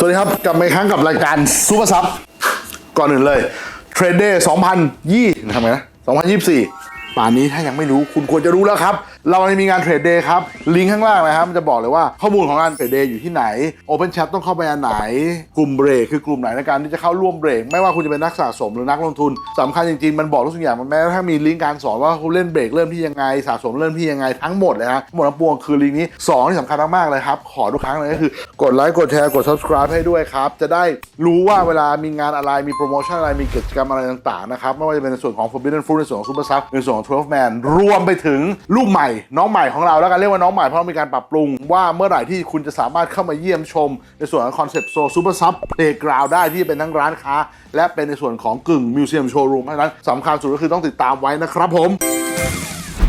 สวัสดีครับกลับมาอีกครั้งกับรายการซูเปอร์ซับก่อนอื่นเลยเทรดเดย์2020ทำไงนะ2024 ป่านนี้ถ้ายังไม่รู้คุณควรจะรู้แล้วครับเรามีงานเทรดเดย์ครับ ลิงก์ข้างล่างนะครับ มันจะบอกเลยว่าข้อมูลของงานเทรดเดย์อยู่ที่ไหน Open Chat ต้องเข้าไปอันไหน กลุ่มเบรกคือกลุ่มไหนในการที่จะเข้าร่วมเบรก ไม่ว่าคุณจะเป็นนักสะสมหรือนักลงทุนสำคัญจริงๆ มันบอกทุกสิ่งอย่างมันแม้กระทั่งมีลิงก์การสอนว่าคุณเล่นเบรกเริ่มที่ยังไงสะสมเริ่มที่ยังไงทั้งหมดเลยฮะทั้งหมดทั้งปวงคือลิงก์นี้สองที่สำคัญมากๆเลยครับขอทุกครั้งเลยก็คือกดไลค์กดแชร์กด subscribe ให้ด้วยครับจะได้รู้ว่าเวลามีงานอะไรมีโปรโมชั่นอะไรมีกิจกรรมอะไรต่างๆนะครับไม่ว่าจะเป็นในส่วนของ Forbidden Fruit ในส่วนของ Super Sub ในส่วนของ12 Man รวมไปถึงลูกใหม่น้องใหม่ของเราแล้วกันเรียกว่าน้องใหม่เพราะมีการปรับปรุง ว่าเมื่อไหร่ที่คุณจะสามารถเข้ามาเยี่ยมชม ในส่วนของคอนเซ็ปต์โซซูเปอร์ซับเพลกราวได้ที่เป็นทั้งร้านค้า และเป็นในส่วนของกึ่งมิวเซียมโชว์รูมเพราะฉะนั้นสำคัญสุดก็คือต้องติดตามไว้นะครับผม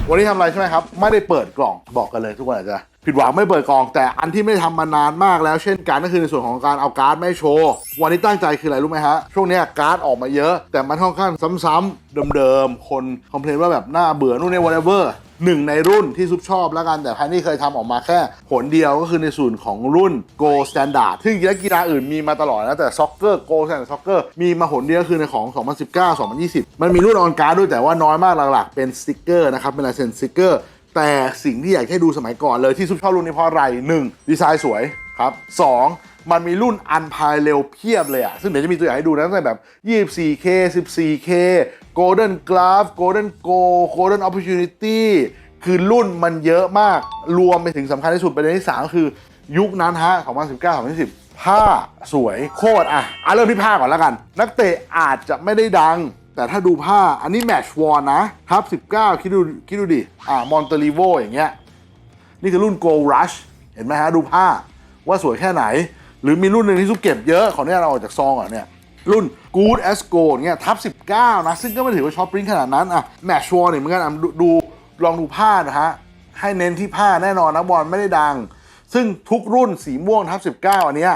วันนี้ทำอะไรใช่ไหมครับ ไม่ได้เปิดกล่องบอกกันเลยทุกคนอาจจะผิดหวังไม่เปิดกล่อง แต่อันที่ไม่ได้ทำมานานมากแล้วเช่นกันก็คือในส่วนของการเอาการ์ดไม่โชว์วันนี้ตั้งใจคืออะไรรู้ไหมฮะช่วงเนี้ยการ์ดออกมาเยอะ แต่มันค่อนข้างซ้ำๆเดิมๆคนคอมเพลนว่าแบบน่าเบื่อนู่นนี่ whatever หนึ่งในรุ่นที่ซุปชอบแล้วกัน แต่แพนนี่เคยทำออกมาแค่ผลเดียวก็คือในส่วนของรุ่น Go Standard ซึ่งกีฬาอื่นมีมาตลอดนะ แต่ซ็อกเกอร์ Go Standard Soccer มีมาผลเดียวคือในของ 2019 2020 มันมีรุ่นออนการ์ดด้วยแต่ว่าน้อยมากหลักๆ เป็นสติกเกอร์นะครับเป็นลายเซ็นสติกเกอร์แต่สิ่งที่อยากให้ดูสมัยก่อนเลยที่ซุปชอบรุ่นนี้เพราะอะไร 1. ดีไซน์สวย ครับ 2. มันมีรุ่นอันพายเร็วเพียบเลยอะซึ่งเดี๋ยวจะมีตัวอย่างให้ดูนะตั้งแต่แบบ 24K 14K Golden Glove Golden Go Golden Opportunity คือรุ่นมันเยอะมาก รวมไปถึงสำคัญที่สุดประเด็นที่3ก็คือยุคนั้นฮะ 2019 2020 ผ้าสวยโคตรอะอะเริ่มที่ผ้าก่อนแล้วกัน นักเตะอาจจะไม่ได้ดัง แต่ถ้าดูผ้าอันนี้แมชวอนนะทับ 19 คิดดูคิดดูดิ อ่ามอนเตลิโวอย่างเงี้ย นี่คือรุ่น Go Rush เห็นไหมฮะ ดูผ้า ว่าสวยแค่ไหน หรือมีรุ่นหนึ่งที่ซุปเก็บเยอะขอเนี่ยเราออกจากซองก่อนเนี่ยรุ่น Good as Gold เนี่ยทับ 19 นะ ซึ่งก็ไม่ถือว่าช็อปปริ้งขนาดนั้นอะแมชวอเนี่ยเหมือนกันอะดูดูลองดูผ้านะฮะ ให้เน้นที่ผ้าแน่นอนนะบอลไม่ได้ดัง ซึ่งทุกรุ่นสีม่วงทับ 19 อันเนี้ย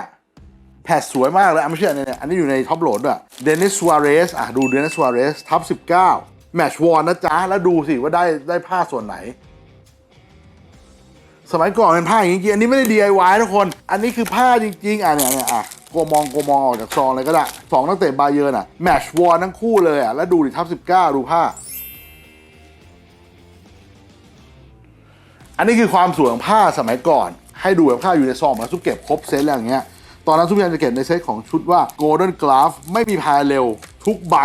แพทสวยมากเลยอะไม่เชื่อเนี่ยอันนี้อยู่ในท็อปโหลดด้วยเดนิส s ูอาเรสอะดูเดนิส s ูอาเรสท็อป19 แมชวอนนะจ๊ะ แล้วดูสิว่าได้ได้ผ้าส่วนไหน สมัยก่อนเป็นผ้าอย่างจริงๆอันนี้ไม่ได้ DIY ทุกคน อันนี้คือผ้าจริงๆ อะเนี่ยเนี่ยอะโกมองโกมองออกจากซองเลยก็ได้สองนักเตะบาเยิร์นอะแมชวอนทั้งคู่เลยอะแล้วดูดิทับ19ดูผ้า อันนี้คือความสวยของผ้าสมัยก่อน ให้ดูแบบผ้าอยู่ในซองมาซุปเก็บครบเซตแล้วอย่างเงี้ยตอนนั้นซุปพยายามจะเก็บในเซตของชุดว่า Golden Glove ไม่มีพายเร็ว ทุกใบ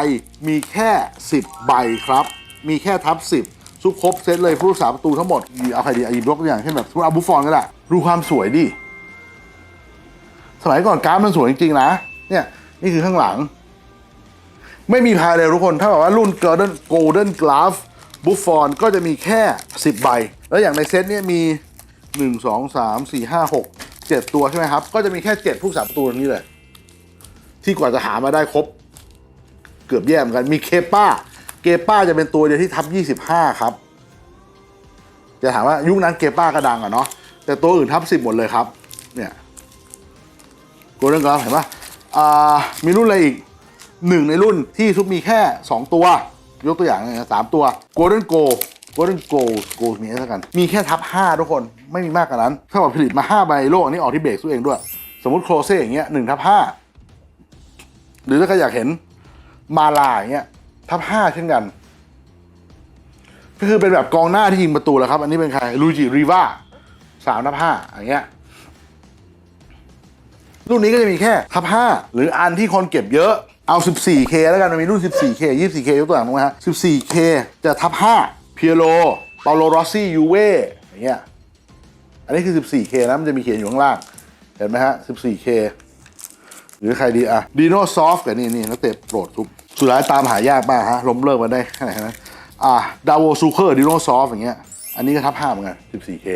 มีแค่ 10 ใบครับ มีแค่ทับ 10 ซุปครบเซตเลยผู้รักษาประตูทั้งหมดเอาใครดีอายิบยกตัวอย่างเช่นแบบสมมติเอาบุฟฟอนก็ได้ดูความสวยดิสมัยก่อนการ์ดมันสวยจริงๆนะเนี่ยนี่คือข้างหลัง ไม่มีพายเร็วทุกคนถ้าแบบว่ารุ่น Golden Golden Glove บุฟฟอนก็จะมีแค่ 10 ใบ แล้วอย่างในเซตเนี่ยมี 1 2 3 4 5 6 7 ตัวใช่ไหมครับ ก็จะมีแค่ 7 ผู้สาประตูตรงนี้เลย ที่กว่าจะหามาได้ครบ เกือบแย่เหมือนกันมีเคป้า เกป้าจะเป็นตัวเดียวที่ทับ 25 ครับ จะถามว่ายุคนั้นเกป้าก็ดังอะเนาะแต่ตัวอื่นทับ 10 หมดเลยครับ เนี่ยโกลเด้นกราฟเห็นปะอ่ามีรุ่นอะไรอีกหนึ่งในรุ่นที่ซุปมีแค่ 2 ตัว ยกตัวอย่างนะสามตัว Golden Go Golden Go Go มีให้เท่ากัน มีแค่ทับ 5 ทุกคนไม่มีมากกว่านั้น ถ้าบอกผลิตมา 5 ใบโลกอันนี้ออกที่เบรกซุปเองด้วย สมมติโครเซ่อย่างเงี้ยหนึ่งทับ5หรือถ้าใครอยากเห็นมาลาอย่างเงี้ย ทับ5เช่นกัน ก็คือเป็นแบบกองหน้าที่ยิงประตูแล้วครับ อันนี้เป็นใครลูจิรีวาสามทับห้าอย่างเงี้ยรุ่นนี้ก็จะมีแค่ทับ5หรืออันที่คนเก็บเยอะเอา 14K แล้วกันมันมีรุ่น 14K 24K ยกตัวอย่างถูกไหมฮะ 14K จะทับ5เพียโลเปาโลรอสซี่ยูเว่อย่างเงี้ยอันนี้คือ 14K นะมันจะมีเขียนอยู่ข้างล่าง เห็นไหมฮะ 14K หรือใครดีอะดีโนซอฟกับนี่นี่นักเตะโปรดทุก สุดท้ายตามหายากมากฮะล้มเลิกมาได้แค่ไหนนะอ่าดาวโวซูเคอร์ดีโนซอฟอย่างเงี้ย อันนี้ก็ทับ5เหมือนกัน 14K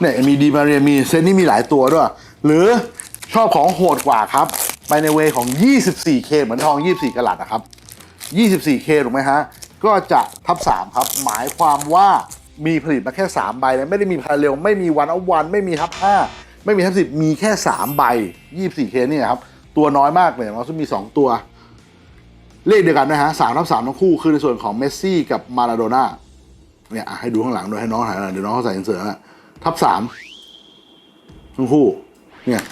เนี่ยมีดีมาเรียมีเซตนี้มีหลายตัวด้วย หรือชอบของโหดกว่าครับ ไปในเวของ 24K เหมือนทอง 24กะลัดนะครับ 24K ถูกไหมฮะ ก็จะทับ 3 ครับ หมายความว่ามีผลิตมาแค่ 3 ใบเลยไม่ได้มีพาเร็วไม่มีวันเอาวันไม่มีทับ 5 ไม่มีทับ10มีแค่3ใบ 24K นี่ยครับ ตัวน้อยมากเลยเราซึ่งมี2ตัว เลขเดียวกันนะฮะสามทับสามทั้งคู่คือในส่วนของเมสซี่กับมาราโดน่าเนี่ยให้ดูข้างหลังด้วยให้น้องถ่ายหน่อยเดี๋ยวน้องเขาใส่เสิร์ตนะทับสามทั้งคู่ เนี่ย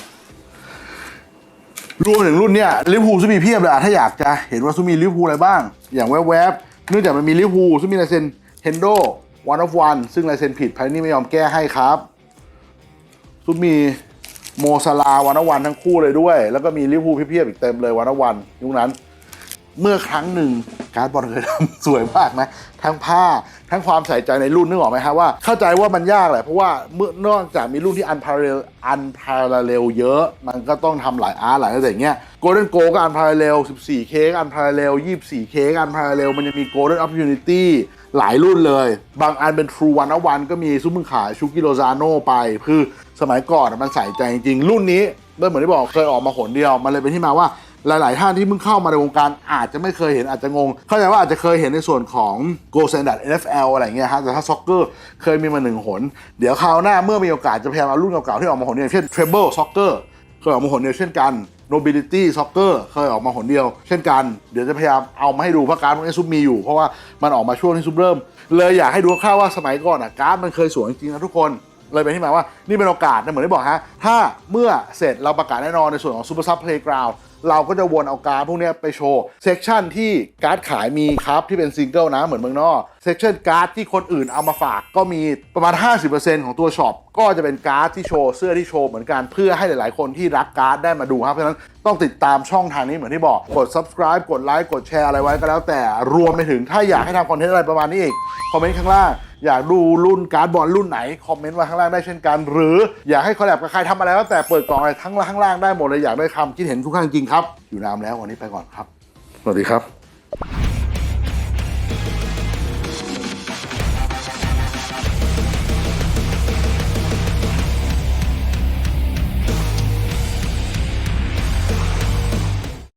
รวมถึงรุ่นเนี่ยลิเวอร์พูซึ่งมีเพียบเลยอะถ้าอยากจะเห็นว่าซุมมีลิเวอร์พูอะไรบ้าง อย่างแวบๆเนื่องจากมันมีลิเวอร์พูซึ่งมีลายเซ็นเฮนโดวันออฟวันซึ่งลายเซ็นผิดภายนี่ไม่ยอมแก้ให้ครับ ซุมมีโมซาลาวันวันทั้งคู่เลยด้วย แล้วก็มีลิเวอร์พูลเพียบอีกเต็มเลยวันวันยุคนั้น เมื่อครั้งหนึ่งการ์ดบอลเคยทำสวยมากนะ ทั้งผ้าทั้งความใส่ใจในรุ่นนึกออกไหมครับว่า เข้าใจว่ามันยากแหละเพราะว่าเมื่อนอกจากมีรุ่นที่อันพาราเรลอันพาราเรลเยอะ มันก็ต้องทำหลายอาร์ตหลายอะไรอย่างเงี้ยโกลเด้นโกก็อันพาราเรล14 เคกอันพาราเรล24 เคกอันพาราเรลมันจะมีโกลเด้นอ p พ o r t u n i t y หลายรุ่นเลย บางอันเป็น True One วันก็มีซุปเปอร์ขายชูกิโลซาโนไป คือสมัยก่อนมันใส่ใจจริงๆรุ่นนี้เมื่อเหมือนที่บอกเคยออกมาหนเดียว มันเลยเป็นที่มาว่าหลาย ๆ ท่านที่เพิ่งเข้ามาในวงการอาจจะไม่เคยเห็นอาจจะงง เข้าใจว่าอาจจะเคยเห็นในส่วนของ Go Standard NFL อะไรเงี้ยฮะแต่ถ้าซ็อกเกอร์เคยมีมาหนึ่งหน เดี๋ยวคราวหน้าเมื่อมีโอกาสจะพยายามเอารุ่นเก่า ๆ ที่ออกมาหนเดียวเช่น Treble Soccer เคยออกมาหนเดียวเช่นกัน Nobility Soccer เคยออกมาหนเดียว เช่นกัน เดี๋ยวจะพยายามเอามาให้ดูเพราะการ์ดพวกนี้ซุปมีอยู่ เพราะว่ามันออกมาช่วงที่ซุปเริ่ม เลยอยากให้ดูคร่าวว่าสมัยก่อนอะการ์ดมันเคยสวยจริงๆนะทุกคนเลยเป็นที่มาว่านี่เป็นโอกาสนะเหมือนที่บอกฮะถ้าเมื่อเสร็จเราประกาศแน่นอนในส่วนของ Super Sub Playground เรา เราก็จะวนเอาการ์ดพวกนี้ไปโชว์เซกชันที่การ์ดขายมีครับที่เป็นซิงเกิลนะเหมือนเมืองนอกเซกชันการ์ดที่คนอื่นเอามาฝากก็มีประมาณ 50%ของตัวช็อปก็จะเป็นการ์ดที่โชว์เสื้อที่โชว์เหมือนกันเพื่อให้หลาย ๆ คนที่รักการ์ดได้มาดูครับเพราะฉะนั้นต้องติดตามช่องทางนี้เหมือนที่บอกกด subscribe กดไลค์กดแชร์อะไรไว้ก็แล้วแต่รวมไปถึงถ้าอยากให้ทำคอนเทนต์อะไรประมาณนี้อีกคอมเมนต์ข้างล่าง อยากดูรุ่นการ์ดบอลรุ่นไหน คอมเมนต์ไว้ข้างล่างได้เช่นกัน หรืออยากให้คอลแลบกับใครทำอะไรแล้วแต่เปิดกล่องอะไรทั้งล่างข้างล่างได้หมดเลยอยากได้คำคิดเห็นทุกข้างจริงครับ อยู่น้ำแล้ววันนี้ไปก่อนครับ สวัสดีครับ